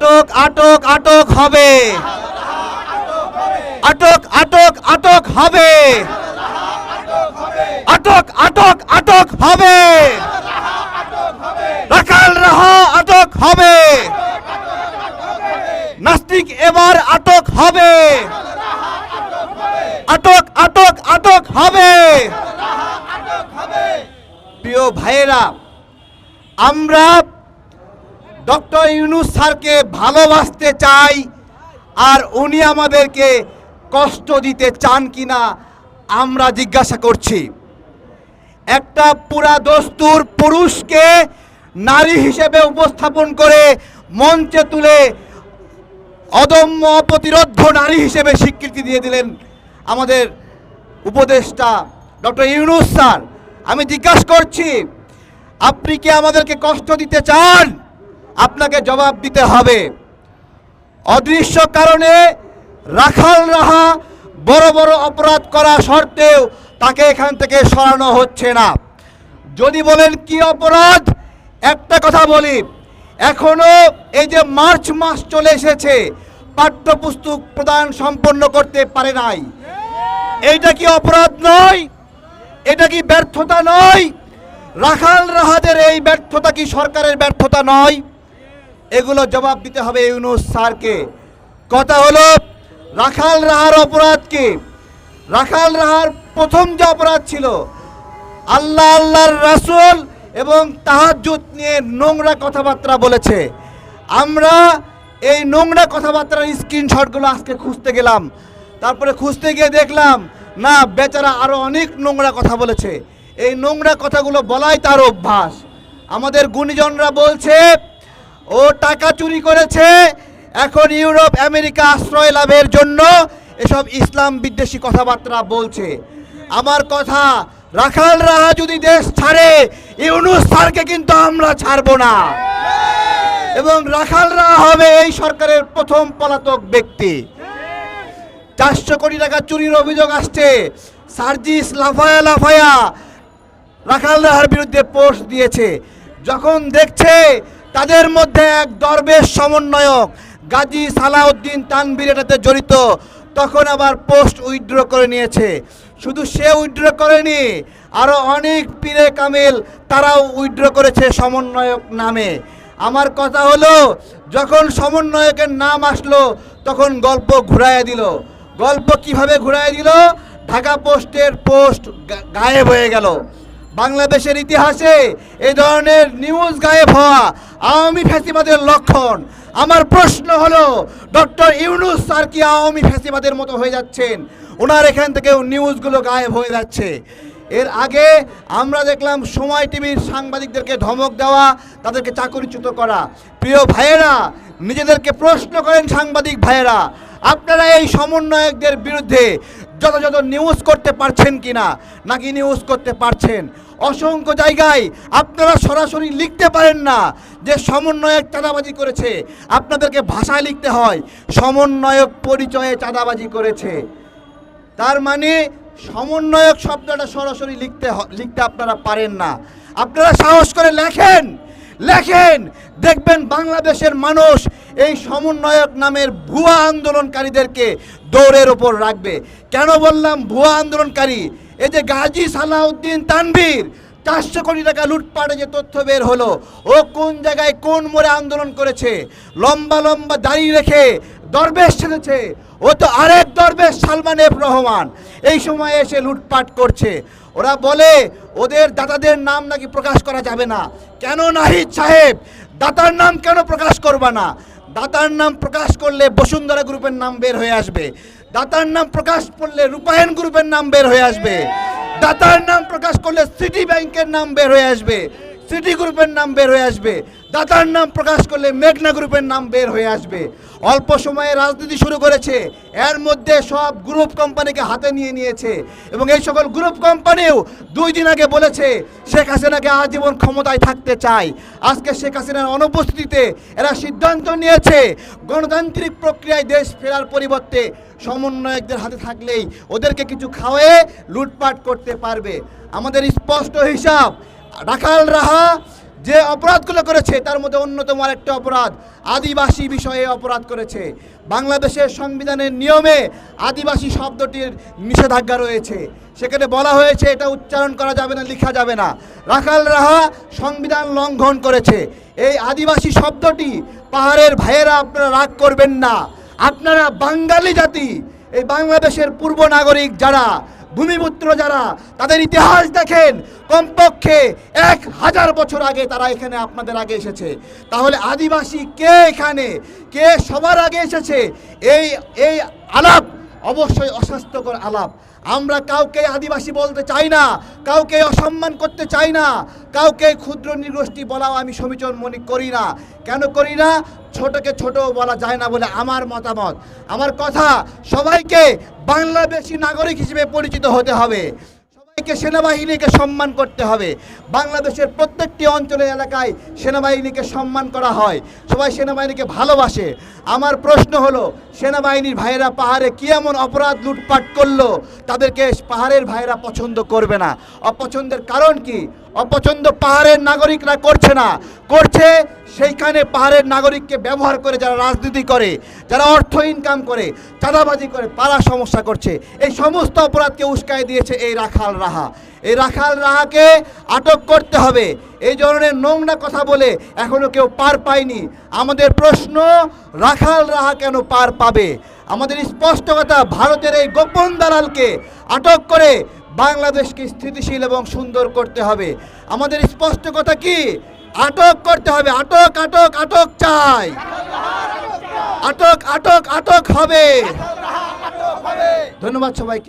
আটক আটক আটক হবে। আটক আটক আটক হবে। আটক আটক আটক হবে। রাখাল রাহা আটক হবে। নাস্তিক এবার আটক হবে। আটক আটক আটক হবে। প্রিয় ভাইয়েরা, আমরা ডক্টর ইউনুস স্যারকে ভালোবাসতে চাই, আর উনি আমাদেরকে কষ্ট দিতে চান কিনা আমরা জিজ্ঞাসা করছি। একটা পুরা দস্তুর পুরুষকে নারী হিসেবে উপস্থাপন করে মঞ্চে তুলে অদম্য প্রতিরোধ্য নারী হিসেবে স্বীকৃতি দিয়ে দিলেন আমাদের উপদেষ্টা ডক্টর ইউনুস স্যার। আমি জিজ্ঞাসা করছি, আপনি কি আমাদেরকে কষ্ট দিতে চান? আপনাকে জবাব দিতে হবে। অদৃশ্য কারণে রাখাল রাহা বড় বড় অপরাধ করা সত্ত্বেও তাকে এখান থেকে সরানো হচ্ছে না। যদি বলেন কি অপরাধ, একটা কথা বলি। এখনও এই যে মার্চ মাস চলে এসেছে, পাঠ্যপুস্তক প্রদান সম্পন্ন করতে পারে নাই। এইটা কি অপরাধ নয়? এটা কি ব্যর্থতা নয়? রাখাল রাহাদের এই ব্যর্থতা কি সরকারের ব্যর্থতা নয়? এগুলো জবাব দিতে হবে ইউনুস স্যারকে। কথা হলো, রাখাল রাহার অপরাধ কি? রাখাল রাহার প্রথম যে অপরাধ ছিল, আল্লাহ আল্লাহর রাসুল এবং তাহাজ্জুদ নিয়ে নোংরা কথাবার্তা বলেছে। আমরা এই নোংরা কথাবার্তার স্ক্রিনশটগুলো আজকে খুঁজতে গেলাম। তারপরে খুঁজতে গিয়ে দেখলাম, না, বেচারা আরও অনেক নোংরা কথা বলেছে। এই নোংরা কথাগুলো বলাই তার অভ্যাস। আমাদের গুণীজনরা বলছে ও টাকা চুরি করেছে। এখন ইউরোপ, আমেরিকা আশ্রয় লাভের জন্য এসব ইসলাম বিদ্বেষী কথাবার্তা বলছে। আমার কথা, রাখাল রাহা যদি দেশ ছাড়ে, ইউনুস স্যারকে কিন্তু আমরা ছাড়বো না। এবং রাখাল রাহা হবে এই সরকারের প্রথম পলাতক ব্যক্তি। চারশো কোটি টাকা চুরির অভিযোগ আসছে। সার্জিস লাফায়া লাফায়া রাখাল রাহার বিরুদ্ধে পোস্ট দিয়েছে। যখন দেখছে তাদের মধ্যে এক দরবেশ সমন্বয়ক গাজী সালাউদ্দিন তানভীর এটাতে জড়িত, তখন আবার পোস্ট উইথড্র করে নিয়েছে। শুধু সে উইথড্র করেনি আরও অনেক পীরে কামিল তারাও উইথড্র করেছে সমন্বয়ক নামে। আমার কথা হলো, যখন সমন্বয়কের নাম আসলো, তখন গল্প ঘুরাইয়া দিল। গল্প কীভাবে ঘুরাইয়া দিল? ঢাকা পোস্টের পোস্ট গায়েব হয়ে গেল। বাংলাদেশের ইতিহাসে এই ধরনের নিউজ গায়েব হওয়া আওয়ামী ফ্যাসিবাদের লক্ষণ। আমার প্রশ্ন হলো, ডক্টর ইউনুস স্যার কি আওয়ামী ফ্যাসিবাদের মতো হয়ে যাচ্ছেন? ওনার এখান থেকেও নিউজগুলো গায়েব হয়ে যাচ্ছে। এর আগে আমরা দেখলাম সময় টিভির সাংবাদিকদেরকে ধমক দেওয়া, তাদেরকে চাকরিচ্যুত করা। প্রিয় ভাইয়েরা, নিজেদেরকে প্রশ্ন করেন সাংবাদিক ভাইয়েরা, আপনারা এই সমন্বয়কদের বিরুদ্ধে যথাযথ নিউজ করতে পারছেন কিনা, নাকি নিউজ করতে পারছেন? অসংখ্য জায়গায় আপনারা সরাসরি লিখতে পারেন না যে সমন্বয়ক চাঁদাবাজি করেছে। আপনাদেরকে ভাষায় লিখতে হয়, সমন্বয়ক পরিচয়ে চাঁদাবাজি করেছে। তার মানে সমন্বয়ক শব্দটা সরাসরি লিখতে লিখতে আপনারা পারেন না। আপনারা সাহস করে লেখেন লেখেন, দেখবেন বাংলাদেশের মানুষ এই সমন্বয়ক নামের ভুয়া আন্দোলনকারীদেরকে দৌড়ের ওপর রাখবে। কেন বললাম ভুয়া আন্দোলনকারী? এই যে গাজী সালাউদ্দিন তানভীর, চারশো কোটি টাকা লুটপাটে যে তথ্য বের হলো, ও কোন জায়গায় কোন মোড়ে আন্দোলন করেছে? লম্বা লম্বা দাঁড়িয়ে রেখে দরবেশ ছেড়েছে। ও তো আরেক দরবেশ, সালমান এফ রহমান। এই সময় এসে লুটপাট করছে। ওরা বলে, ওদের দাতাদের নাম নাকি প্রকাশ করা যাবে না। কেন নাহিদ সাহেব? দাতার নাম কেন প্রকাশ করবা না? দাতার নাম প্রকাশ করলে বসুন্ধরা গ্রুপের নাম বের হয়ে আসবে। দাতার নাম প্রকাশ করলে রূপায়ণ গ্রুপের নাম বের হয়ে আসবে। দাতার নাম প্রকাশ করলে সিটি ব্যাংকের নাম বের হয়ে আসবে। সিটি গ্রুপের নাম বের হয়ে আসবে। দাতার নাম প্রকাশ করলে মেঘনা গ্রুপের নাম বের হয়ে আসবে। অল্প সময়ে রাজনীতি শুরু করেছে। এর মধ্যে সব গ্রুপ কোম্পানিকে হাতে নিয়ে নিয়েছে। এবং এই সকল গ্রুপ কোম্পানিও দুই দিন আগে বলেছে, শেখ হাসিনাকে আজীবন ক্ষমতায় থাকতে চায় আজকে শেখ হাসিনার অনুপস্থিতিতে এরা সিদ্ধান্ত নিয়েছে, গণতান্ত্রিক প্রক্রিয়ায় দেশ ফেরার পরিবর্তে সমন্বয়কদের হাতে থাকলেই ওদেরকে কিছু খাওয়ে লুটপাট করতে পারবে। আমাদের স্পষ্ট হিসাব রাখাল রাহা যে অপরাধগুলো করেছে, তার মধ্যে অন্যতম আরেকটা অপরাধ, আদিবাসী বিষয়ে অপরাধ করেছে। বাংলাদেশের সংবিধানের নিয়মে আদিবাসী শব্দটির নিষেধাজ্ঞা রয়েছে। সেখানে বলা হয়েছে, এটা উচ্চারণ করা যাবে না, লেখা যাবে না। রাখাল রাহা সংবিধান লঙ্ঘন করেছে। এই আদিবাসী শব্দটি পাহাড়ের ভাইয়েরা আপনারা রাগ করবেন না। আপনারা বাঙালি জাতি। এই বাংলাদেশের পূর্ব নাগরিক যারা ভূমিপুত্র যারা তাদের ইতিহাস দেখেন, কমপক্ষে এক হাজার বছর আগে তারা এখানে আপনাদের আগে এসেছে। তাহলে আদিবাসী কে এখানে? কে সবার আগে এসেছে? এই এই আলাপ অবশ্যই অস্বাস্থ্যকর আলাপ। আমরা কাউকে আদিবাসী বলতে চাই না, কাউকে অসম্মান করতে চাই না, কাউকে ক্ষুদ্র নৃগোষ্ঠী বলাও আমি সমীচন মনে করি না। কেন করি না? ছোটকে ছোট বলা যায় না বলে আমার মতামত। আমার কথা সবাইকে বাংলাদেশি নাগরিক হিসেবে পরিচিত হতে হবে। সেনাবাহিনীকে সম্মান করতে হবে। বাংলাদেশের প্রত্যেকটি অঞ্চলের এলাকায় সেনাবাহিনীকে সম্মান করা হয়। সবাই সেনাবাহিনীকে ভালোবাসে। আমার প্রশ্ন হলো, সেনাবাহিনীর ভাইয়েরা পাহাড়ে কি এমন অপরাধ লুটপাট করল? তাদেরকে পাহাড়ের ভাইয়েরা পছন্দ করবে না। অপছন্দের কারণ কি? অপছন্দ পাহাড়ের নাগরিকরা করছে না। করছে সেইখানে পাহাড়ের নাগরিককে ব্যবহার করে যারা রাজনীতি করে, যারা অর্থ ইনকাম করে, চাঁদাবাজি করে পাড়া সমস্যা করছে। এই সমস্ত অপরাধকে উস্কায় দিয়েছে এই রাখাল রাহা। এই রাখাল রাহাকে আটক করতে হবে। এই ধরনের নোংরা কথা বলে এখনও কেউ পার পায়নি। আমাদের প্রশ্ন, রাখাল রাহা কেন পার পাবে? আমাদের স্পষ্ট কথা, ভারতের এই গোপন দালালকে আটক করে বাংলাদেশকে স্থিতিশীল এবং সুন্দর করতে হবে। আমাদের স্পষ্ট কথা কি? আটক করতে হবে আটক আটক আটক চাই। আটক আটক আটক হবে। ধন্যবাদ সবাইকে।